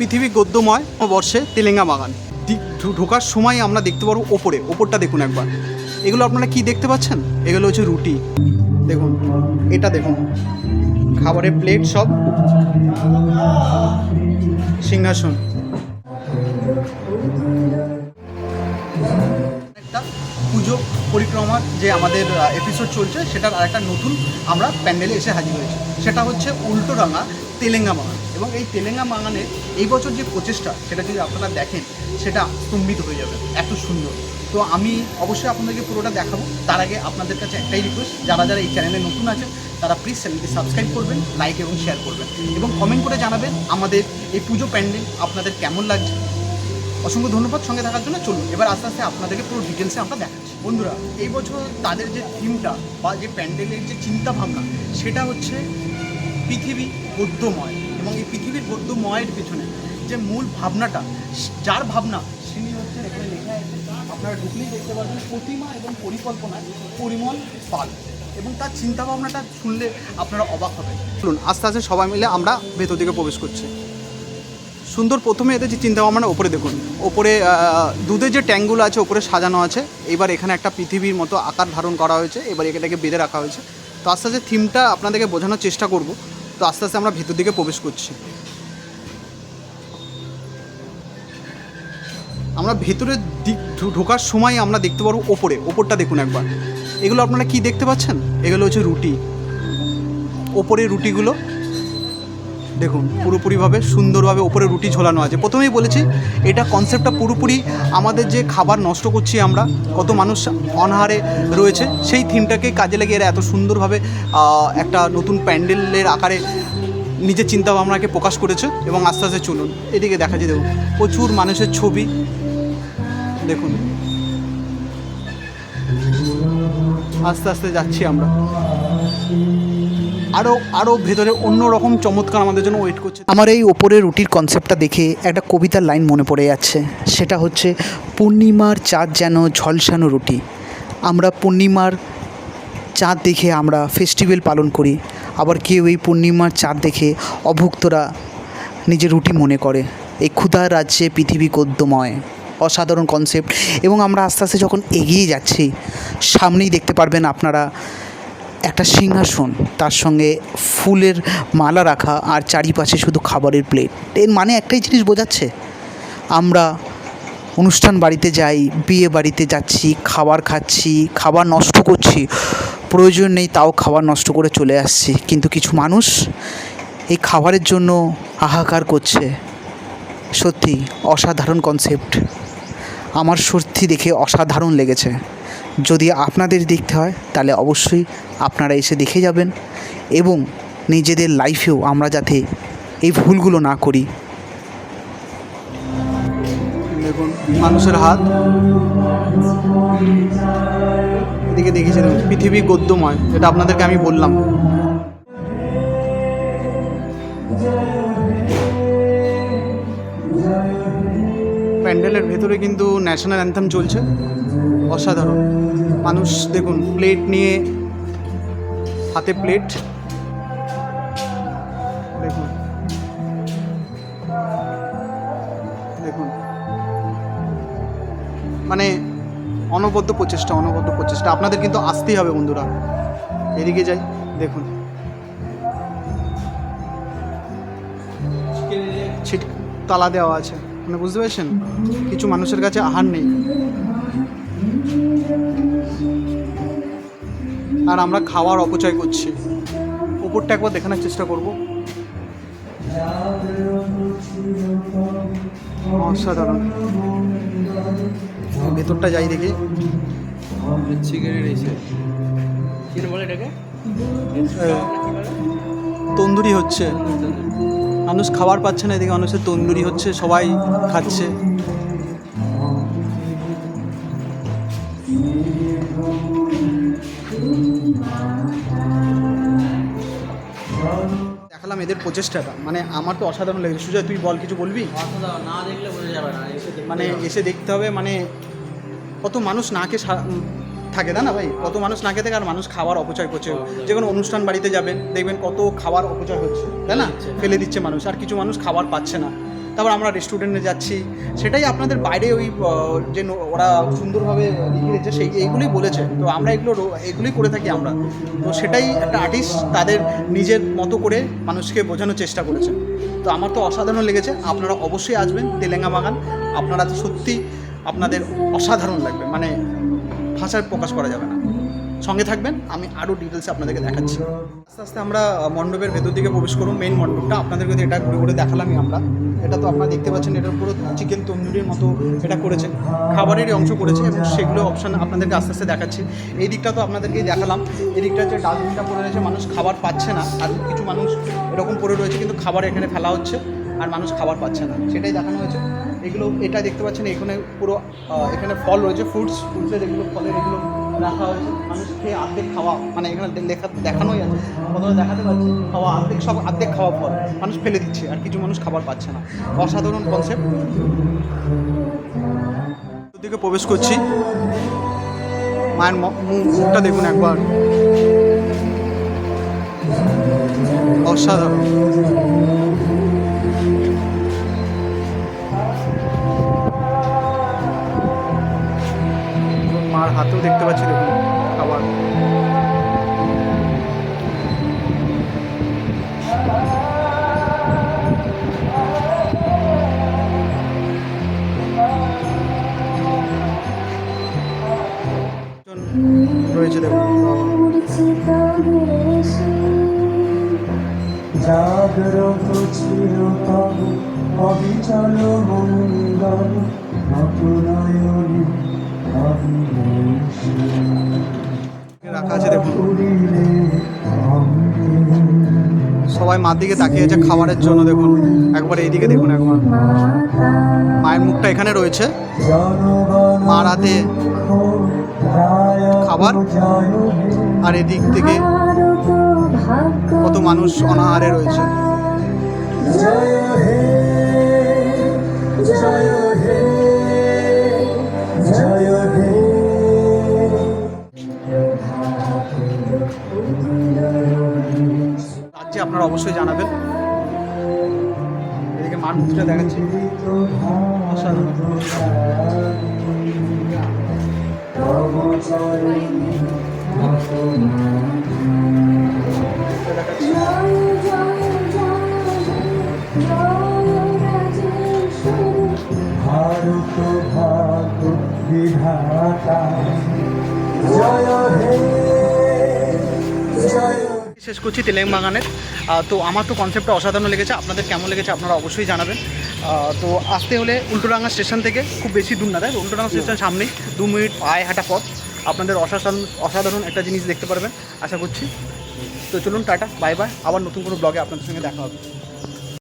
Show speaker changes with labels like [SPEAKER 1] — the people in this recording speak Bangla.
[SPEAKER 1] পৃথিবী গদ্যময় বর্ষে তেলেঙ্গা বাগান। ঢোকার সময় আমরা দেখতে পারব ওপরে, ওপরটা দেখুন একবার। এগুলো আপনারা কি দেখতে পাচ্ছেন? এগুলো হচ্ছে রুটি। দেখুন, এটা দেখুন। খাবারের প্লেট সব। সিংহাসন। একটা পুজো পরিক্রমার যে আমাদের এপিসোড চলছে, সেটার আরেকটা নতুন আমরা প্যান্ডেলে এসে হাজির হয়েছি। সেটা হচ্ছে উল্টোডাঙ্গা তেলেঙ্গা বাগান। এবং এই তেলেঙ্গা বাগানের এই বছর যে প্রচেষ্টা, সেটা যদি আপনারা দেখেন, সেটা স্তম্ভিত হয়ে যাবে, এত সুন্দর। তো আমি অবশ্যই আপনাদেরকে পুরোটা দেখাবো। তার আগে আপনাদের কাছে একটাই রিকোয়েস্ট যারা যারা এই চ্যানেলে নতুন আছেন, তারা প্লিজ চ্যানেলটি সাবস্ক্রাইব করবেন লাইক এবং শেয়ার করবেন এবং কমেন্ট করে জানাবেন আমাদের এই পুজো প্যান্ডেল আপনাদের কেমন লাগছে। অসংখ্য ধন্যবাদ সঙ্গে থাকার জন্য। চলুন, এবার আস্তে আস্তে আপনাদেরকে পুরো ডিটেলসে আমরা দেখাচ্ছি। বন্ধুরা, এই বছর তাদের যে থিমটা বা যে প্যান্ডেলের যে চিন্তা ভাবনা সেটা হচ্ছে পৃথিবী গদ্যময় এবং এই পৃথিবীর গদ্যময়ের পেছনে যে মূল ভাবনাটা, যার ভাবনা তিনি হচ্ছে এখানে লেখা আছে, আপনারা ঢুকলেই দেখতে পারবেন প্রতিমা এবং পরিকল্পনায় পরিমল পাল এবং তার চিন্তা ভাবনাটা শুনলে আপনারা অবাক হবেন। চলুন, আস্তে আস্তে সবাই মিলে আমরা ভেতর দিকে প্রবেশ করছি। সুন্দর প্রথমে এদের যে চিন্তা ভাবনা ওপরে দেখুন। ওপরে দুধের যে ট্যাঙ্কগুলো আছে, ওপরে সাজানো আছে। এবার এখানে একটা পৃথিবীর মতো আকার ধারণ করা হয়েছে। এবার এটাকে বেঁধে রাখা হয়েছে। তো আস্তে আস্তে থিমটা আপনাদেরকে বোঝানোর চেষ্টা করব। তো আস্তে আস্তে আমরা ভেতর দিকে প্রবেশ করছি। আমরা ভেতরের দিক ঢোকার সময় আমরা দেখতে পারব ওপরে, ওপরটা দেখুন একবার। এগুলো আপনারা কি দেখতে পাচ্ছেন? এগুলো হচ্ছে রুটি। ওপরে রুটিগুলো দেখুন, পুরোপুরিভাবে সুন্দরভাবে ওপরে রুটি ঝোলানো আছে। প্রথমেই বলেছি, এটা কনসেপ্টটা পুরোপুরি আমাদের যে খাবার নষ্ট করছি আমরা, কত মানুষ অনাহারে রয়েছে, সেই থিমটাকে কাজে লাগিয়ে এরা এত সুন্দরভাবে একটা নতুন প্যান্ডেলের আকারে নিজের চিন্তা ভাবনাকে প্রকাশ করেছে এবং আস্তে আস্তে চলুন। এদিকে দেখা যায়, দেখুন, প্রচুর মানুষের ছবি। দেখুন। আস্তে আস্তে যাচ্ছি আমরা। আরও আরও ভেতরে অন্য রকম চমৎকার আমাদের জন্য ওয়েট করছে।
[SPEAKER 2] আমার এই ওপরে রুটির কনসেপ্টটা দেখে একটা কবিতার লাইন মনে পড়ে যাচ্ছে। সেটা হচ্ছে, পূর্ণিমার চাঁদ যেন ঝলসানো রুটি। আমরা পূর্ণিমার চাঁদ দেখে আমরা ফেস্টিভ্যাল পালন করি। আবার কেউ এই পূর্ণিমার চাঁদ দেখে অভুক্তরা নিজের রুটি মনে করে। এই ক্ষুধার রাজ্যে পৃথিবী গদ্যময়। অসাধারণ কনসেপ্ট এবং আমরা আস্তে আস্তে যখন এগিয়ে যাচ্ছি, সামনেই দেখতে পারবেন আপনারা একটা সিংহাসন, তার সঙ্গে ফুলের মালা রাখা আর চারিপাশে শুধু খাবারের প্লেট এর মানে একটাই জিনিস বোঝাচ্ছে, আমরা অনুষ্ঠান বাড়িতে যাই, বিয়ে বাড়িতে যাচ্ছি, খাবার খাচ্ছি, খাবার নষ্ট করছি, প্রয়োজন নেই তাও খাবার নষ্ট করে চলে আসছি, কিন্তু কিছু মানুষ এই খাবারের জন্য হাহাকার করছে। সত্যি, অসাধারণ কনসেপ্ট আমার সত্যি দেখে অসাধারণ লেগেছে। যদি আপনাদের দেখতে হয়, তাহলে অবশ্যই আপনারা এসে দেখে যাবেন এবং নিজেদের লাইফেও আমরা যাতে এই ভুলগুলো না করি।
[SPEAKER 1] দেখুন, মানুষের হাত। এদিকে দেখেছি দেখুন পৃথিবী গদ্যময়, এটা আপনাদেরকে আমি বললাম। প্যান্ডেলের ভেতরে কিন্তু ন্যাশনাল অ্যান্থাম চলছে। অসাধারণ। মানুষ দেখুন প্লেট নিয়ে, হাতে প্লেট দেখুন। দেখুন। মানে অনবদ্য প্রচেষ্টা অনবদ্য প্রচেষ্টা। আপনাদের কিন্তু আসতেই হবে, বন্ধুরা। এদিকে যাই, দেখুন। ছিট তালা দেওয়া আছে। মানে বুঝতে পেরেছেন? কিছু মানুষের কাছে আহার নেই। আর আমরা খাওয়ার অপচয় করছি। উপরটা একবার দেখানোর চেষ্টা করব। অসাধারণ। ভেতরটা যাই দেখি। তন্দুরি হচ্ছে। মানুষ খাবার পাচ্ছে না, এদিকে মানুষের তন্দুরি হচ্ছে, সবাই খাচ্ছে। দেখালাম এদের প্রচেষ্টাটা। মানে আমার তো অসাধারণ লেগেছে। সুজয় তুই বল কিছু বলবি?
[SPEAKER 3] অসাধারণ না দেখলে বোঝা যাবে না এসে
[SPEAKER 1] মানে এসে দেখতে হবে মানে কত মানুষ নাকে থাকে তাই না ভাই? কত মানুষ নাকে খেতে থাকে আর মানুষ খাবার অপচয় করছে। যে কোনো অনুষ্ঠান বাড়িতে যাবেন দেখবেন কত খাবার অপচয় হচ্ছে তাই না? ফেলে দিচ্ছে। মানুষ আর কিছু মানুষ খাবার পাচ্ছে না। তারপর আমরা রেস্টুরেন্টে যাচ্ছি। সেটাই আপনাদের বাইরে ওই যে ওরা সুন্দরভাবে লিখে সেই এইগুলোই বলেছে। তো আমরা এগুলো এগুলোই করে থাকি আমরা। তো সেটাই একটা আর্টিস্ট তাদের নিজের মতো করে মানুষকে বোঝানোর চেষ্টা করেছে। তো আমার তো অসাধারণ লেগেছে। আপনারা অবশ্যই আসবেন তেলেঙ্গা বাগান। আপনারা সত্যি আপনাদের অসাধারণ লাগবে। মানে ভাষায় প্রকাশ করা যাবে না। সঙ্গে থাকবেন, আমি আরও ডিটেলসে আপনাদেরকে দেখাচ্ছি। আস্তে আস্তে আমরা মণ্ডপের ভেতর দিকে প্রবেশ করব মেইন মণ্ডপটা। আপনাদেরকে এটা ঘুরে ঘুরে দেখালামই আমরা। এটা তো আপনারা দেখতে পাচ্ছেন, এটা পুরো চিকেন তন্দুরির মতো এটা করেছে খাবারেরই অংশ করেছে এবং সেগুলো অপশান আপনাদেরকে আস্তে আস্তে দেখাচ্ছি। এই দিকটা তো আপনাদেরকেই দেখালাম। এই দিকটা যে ডাস্টবিনটা পড়ে রয়েছে, মানুষ খাবার পাচ্ছে না। আর কিছু মানুষ এরকম পড়ে রয়েছে, কিন্তু খাবার এখানে ফেলা হচ্ছে, আর মানুষ খাবার পাচ্ছে না। সেটাই দেখানো হয়েছে। এগুলো, এটা দেখতে পাচ্ছেন, এখানে পুরো এখানে ফল রয়েছে ফ্রুটস ফ্রুটসের এগুলো ফলের এগুলো রাখা হয়েছে। মানুষ খেয়ে অর্ধেক খাওয়া মানে এখানে লেখা দেখানোই আছে। প্রথমে দেখাতে পাচ্ছি খাওয়া আর্ধেক সব অর্ধেক খাওয়া ফল মানুষ ফেলে দিচ্ছে আর কিছু মানুষ খাবার পাচ্ছে না। অসাধারণ কনসেপ্ট দিকে প্রবেশ করছি। মায়ের মুখটা দেখুন একবার। অসাধারণ। হাতেও দেখতে পাচ্ছি দেখুন খাবার। রয়েছে
[SPEAKER 4] অবিচল মঙ্গল নতুনয়নে
[SPEAKER 1] রাখা আছে, দেখুন। সবাই মার দিকে তাকিয়ে তাকিয়েছে খাবারের জন্য, দেখুন। একবার এইদিকে দেখুন একবার। মায়ের মুখটা এখানে রয়েছে। মার হাতে খাবার। আর এদিক থেকে কত মানুষ অনাহারে রয়েছে।
[SPEAKER 4] জয় হে, জয়
[SPEAKER 1] এদিকে মুখটা দেখাচ্ছি। অসাধারণ।
[SPEAKER 4] ভারত ভাগ বিধাতা।
[SPEAKER 1] শেষ করছি তেলেং বাগানের তো আমার তো কনসেপ্টটা অসাধারণ লেগেছে। আপনাদের কেমন লেগেছে আপনারা অবশ্যই জানাবেন। তো আসতে হলে উল্টোডাঙ্গা স্টেশন থেকে খুব বেশি দূর না দেয়? উল্টোডাঙ্গা স্টেশন সামনেই দু মিনিট পায়ে হাঁটা পথ। আপনাদের অসাধারণ অসাধারণ একটা জিনিস দেখতে পারবেন। আশা করছি। তো চলুন, টাটা বাই বাই আবার নতুন কোনো ব্লগে আপনাদের সঙ্গে দেখা হবে।